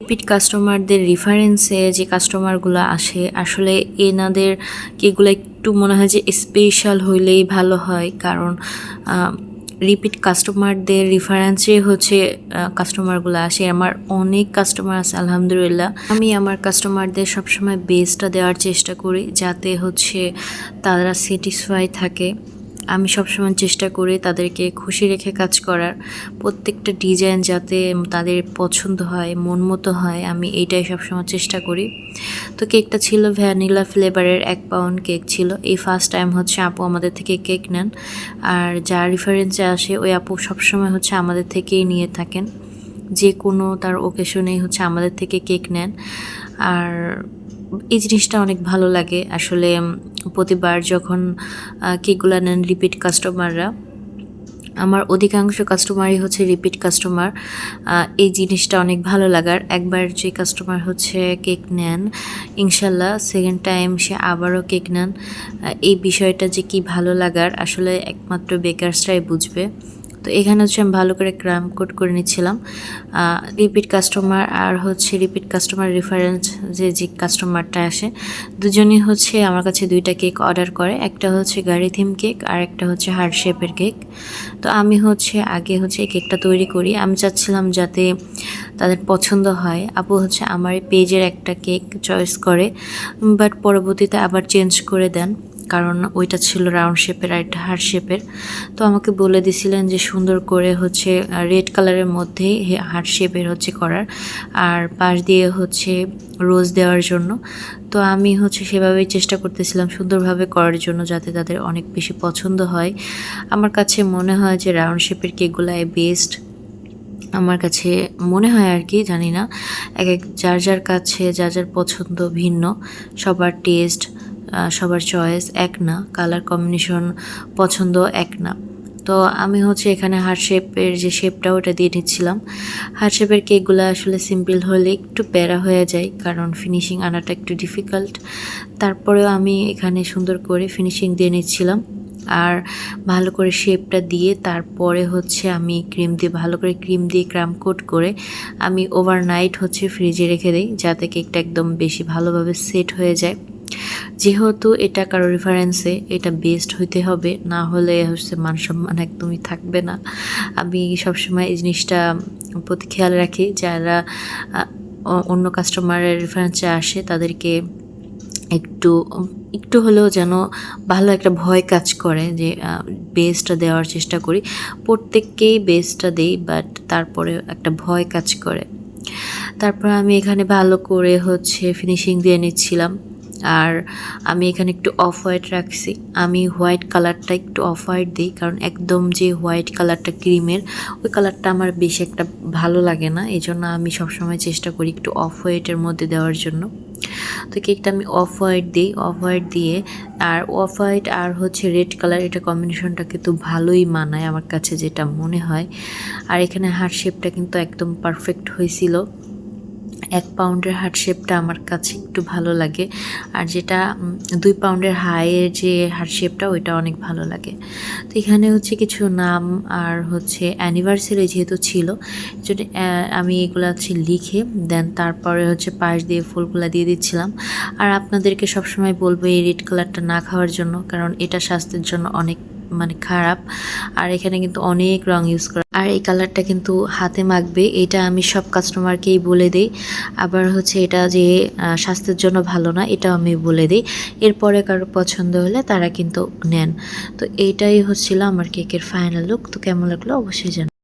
Repeat কাস্টমারদের রেফারেন্সে যে কাস্টমারগুলো আসে, আসলে এনাদের কেকগুলো একটু মনে হয় যে স্পেশাল হইলেই ভালো হয়? কারণ রিপিট কাস্টমারদের রেফারেন্সে হচ্ছে কাস্টমারগুলো আসে। আমার অনেক কাস্টমার আছে, আলহামদুলিল্লাহ। আমি আমার কাস্টমারদের সবসময় বেস্টটা দেওয়ার চেষ্টা করি, যাতে হচ্ছে তারা স্যাটিসফাই থাকে। আমি সবসময় চেষ্টা করি তাদেরকে খুশি রেখে কাজ করার। প্রত্যেকটা ডিজাইন যাতে তাদের পছন্দ হয়, মন মতো হয়, আমি এইটাই সবসময় চেষ্টা করি। তো কেকটা ছিল ভ্যানিলা ফ্লেভারের এক পাউন্ড কেক ছিল। এই ফার্স্ট টাইম হচ্ছে আপু আমাদের থেকে কেক নেন। আর যা রেফারেন্সে আসে, ওই আপু সবসময় হচ্ছে আমাদের থেকেই নিয়ে থাকেন। যে কোনো তার ওকেশনেই হচ্ছে আমাদের থেকে কেক নেন। আর এই জিনিসটা অনেক ভালো লাগে। আসলে প্রতিবার যখন কেকগুলো নেন রিপিট কাস্টমাররা আমার অধিকাংশ কাস্টমারই হচ্ছে রিপিট কাস্টমার এই জিনিসটা অনেক ভালো লাগার। একবার যে কাস্টমার হচ্ছে কেক নেন, ইনশাল্লাহ সেকেন্ড টাইম সে আবারও কেক নেন এই বিষয়টা যে কি ভালো লাগার, আসলে একমাত্র বেকারসরাই বুঝবে। তো এখানে হচ্ছে আমি ভালো করে ক্রাম কোড করে নিচ্ছিলাম। রিপিট কাস্টমার আর হচ্ছে রিপিট কাস্টমার রেফারেন্স যে যে কাস্টমারটা আসে, দুজনই হচ্ছে আমার কাছে দুইটা কেক অর্ডার করে। একটা হচ্ছে গাড়ি থিম কেক আর একটা হচ্ছে হার্ট শেপের কেক তো আমি হচ্ছে আগে হচ্ছে কেকটা তৈরি করি। আমি চাচ্ছিলাম যাতে তাদের পছন্দ হয়। আপু হচ্ছে আমার পেজের একটা কেক চয়েস করে বাট পরবর্তীতে আবার চেঞ্জ করে দেন। কারণ ওইটা ছিল রাউন্ড শেপের আর একটা হার্ট শেপের তো আমাকে বলে দিছিলেন যে সুন্দর করে হচ্ছে রেড কালারের মধ্যেই হার্ট শেপের হচ্ছে করার। আর পাশ দিয়ে হচ্ছে রোজ দেওয়ার জন্য। তো আমি হচ্ছে সেভাবেই চেষ্টা করতেছিলাম সুন্দরভাবে করার জন্য যাতে তাদের অনেক বেশি পছন্দ হয়। আমার কাছে মনে হয় যে রাউন্ড শেপের কেকগুলাই বেস্ট আমার কাছে মনে হয় আর কি, জানি না। এক এক যার যার কাছে, যার যার পছন্দ ভিন্ন, সবার টেস্ট সবার চয়েস এক না কালার কম্বিনেশন পছন্দ এক না। তো আমি হচ্ছে এখানে হার্ট শেপের যে শেপটা ওটা দিয়ে নিচ্ছিলাম। হার্ট শেপের কেকগুলো আসলে সিম্পল হলে একটু প্যারা হয়ে যায়, কারণ ফিনিশিং আনাটা একটু ডিফিকাল্ট তারপরেও আমি এখানে সুন্দর করে ফিনিশিং দিয়ে নিচ্ছিলাম। আর ভালো করে শেপটা দিয়ে তারপরে হচ্ছে আমি ক্রিম দিয়ে, ভালো করে ক্রিম দিয়ে ক্রাম কোট করে আমি ওভারনাইট হচ্ছে ফ্রিজে রেখে দিই, যাতে কেকটা একদম বেশি ভালোভাবে সেট হয়ে যায়। যেহেতু এটা কারও রেফারেন্সে এটা বেস্ট হইতে হবে, না হলে হচ্ছে মান সম্মান একদমই থাকবে না। আমি সবসময় এই জিনিসটা প্রতি খেয়াল রাখি, যারা অন্য কাস্টমারের রেফারেন্সে আসে, তাদেরকে একটু একটু হলেও যেন ভালো একটা ভয় কাজ করে যে বেসটা দেওয়ার চেষ্টা করি। প্রত্যেককেই বেসটা দেই বাট তারপরে একটা ভয় কাজ করে। তারপর আমি এখানে ভালো করে হচ্ছে ফিনিশিং দিয়ে নিচ্ছিলাম। আর আমি এখানে একটু অফ হোয়াইট রাখছি। আমি হোয়াইট কালারটা একটু অফ হোয়াইট দিই, কারণ একদম যে হোয়াইট কালারটা ক্রিমের ওই কালারটা আমার বেশি একটা ভালো লাগে না। এই জন্য আমি সবসময় চেষ্টা করি একটু অফ হোয়াইটের মধ্যে দেওয়ার জন্য। তো কেকটা আমি অফ হোয়াইট দিই অফ হোয়াইট দিয়ে, আর অফ হোয়াইট আর হচ্ছে রেড কালার এটা কম্বিনেশনটা কিন্তু ভালোই মানায় আমার কাছে যেটা মনে হয়। আর এখানে হার্ট শেপটা কিন্তু একদম পারফেক্ট হয়েছিল। এক পাউন্ডের হার্ট শেপটা আমার কাছে একটু ভালো লাগে। আর যেটা দুই পাউন্ডের হাইয়ের যে হার্ট শেপটা, ওইটা অনেক ভালো লাগে। তো এখানে হচ্ছে কিছু নাম আর হচ্ছে অ্যানিভার্সারি যেহেতু ছিল যদি আমি এগুলো হচ্ছে লিখে, দেন তারপরে হচ্ছে পাশ দিয়ে ফুলগুলো দিয়ে দিচ্ছিলাম। আর আপনাদেরকে সবসময় বলব এই রেড কালারটা না খাওয়ার জন্য, কারণ এটা স্বাস্থ্যের জন্য অনেক মানে খারাপ। আর এখানে কিন্তু অনেক রং ইউজ করা। আর এই কালারটা কিন্তু হাতে মাখবে, এটা আমি সব কাস্টমারকেই বলে দিই। আবার হচ্ছে এটা যে স্বাস্থ্যের জন্য ভালো না, এটাও আমি বলে দিই। এরপরে কারও পছন্দ হলে তারা কিন্তু নেন। তো এইটাই হচ্ছিল আমার কেকের ফাইনাল লুক তো কেমন লাগল অবশ্যই জানাবেন